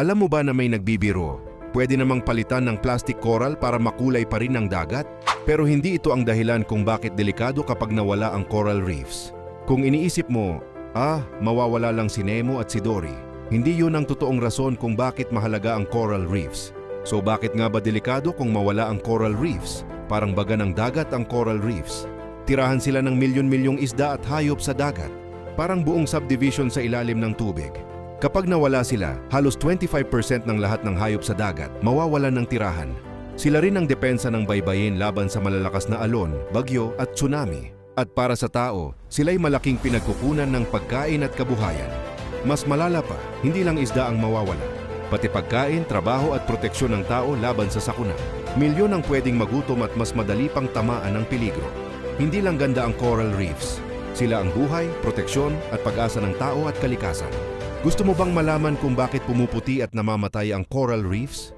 Alam mo ba na may nagbibiro? Pwede namang palitan ng plastic coral para makulay pa rin ang dagat? Pero hindi ito ang dahilan kung bakit delikado kapag nawala ang coral reefs. Kung iniisip mo, ah, mawawala lang si Nemo at si Dory, hindi yun ang totoong rason kung bakit mahalaga ang coral reefs. So bakit nga ba delikado kung mawala ang coral reefs? Parang baga ng dagat ang coral reefs. Tirahan sila ng milyon-milyong isda at hayop sa dagat. Parang buong subdivision sa ilalim ng tubig. Kapag nawala sila, halos 25% ng lahat ng hayop sa dagat mawawalan ng tirahan. Sila rin ang depensa ng baybayin laban sa malalakas na alon, bagyo at tsunami. At para sa tao, sila'y malaking pinagkukunan ng pagkain at kabuhayan. Mas malala pa, hindi lang isda ang mawawala. Pati pagkain, trabaho at proteksyon ng tao laban sa sakuna. Milyon ang pwedeng magutom at mas madali pang tamaan ng peligro. Hindi lang ganda ang coral reefs. Sila ang buhay, proteksyon at pag-asa ng tao at kalikasan. Gusto mo bang malaman kung bakit pumuputi at namamatay ang coral reefs?